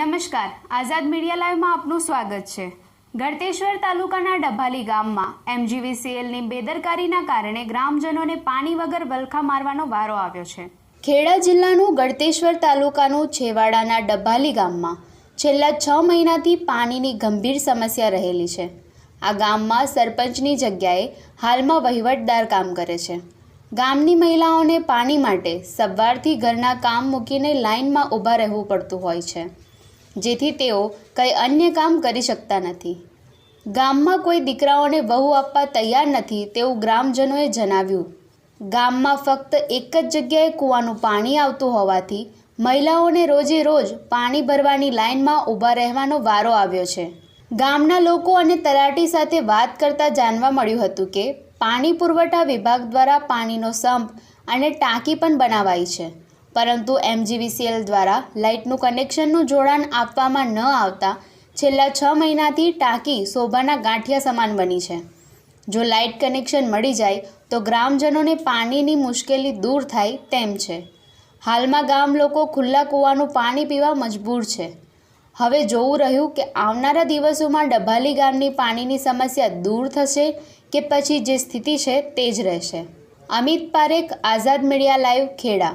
નમસ્કાર. આઝાદ મીડિયા લાઈવમાં આપનું સ્વાગત છે. ગળતેશ્વર તાલુકાના ડભાલી ગામમાં એમજીવીસીએલની બેદરકારીના કારણે ગ્રામજનોને પાણી વગર વલખા મારવાનો વારો આવ્યો છે. ખેડા જિલ્લાનું ગળતેશ્વર તાલુકાનું છેવાડાના ડભાલી ગામમાં છેલ્લા છ મહિનાથી પાણીની ગંભીર સમસ્યા રહેલી છે. આ ગામમાં સરપંચની જગ્યાએ હાલમાં વહીવટદાર કામ કરે છે. ગામની મહિલાઓને પાણી માટે સવારથી ઘરના કામ મૂકીને લાઇનમાં ઊભા રહેવું પડતું હોય છે. જેથી તેઓ કંઈ અન્ય કામ કરી શકતા નથી. ગામમાં કોઈ દીકરાઓને વહુ આપવા તૈયાર નથી તેવું ગ્રામજનોએ જણાવ્યું. ગામમાં ફક્ત એક જ જગ્યાએ કૂવાનું પાણી આવતું હોવાથી મહિલાઓને રોજે રોજ પાણી ભરવાની લાઇનમાં ઊભા રહેવાનો વારો આવ્યો છે. ગામના લોકો અને તલાટી સાથે વાત કરતાં જાણવા મળ્યું હતું કે પાણી પુરવઠા વિભાગ દ્વારા પાણીનો સંપ અને ટાંકી પણ બનાવાઈ છે. પરંતુ એમજીવીસીએલ દ્વારા લાઇટનું કનેક્શનનું જોડાણ આપવામાં ન આવતા છેલ્લા છ મહિનાથી ટાંકી શોભાના ગાંઠિયા સમાન બની છે. જો લાઇટ કનેક્શન મળી જાય, તો ગ્રામજનોને પાણીની મુશ્કેલી દૂર થાય તેમ છે. હાલમાં ગામ લોકો ખુલ્લા કૂવાનું પાણી પીવા મજબૂર છે. હવે જોવું રહ્યું કે આવનારા દિવસોમાં ડભાલી ગામની પાણીની સમસ્યા દૂર થશે કે પછી જે સ્થિતિ છે તે જ રહેશે. Amit Parekh, Azad media live, Kheda.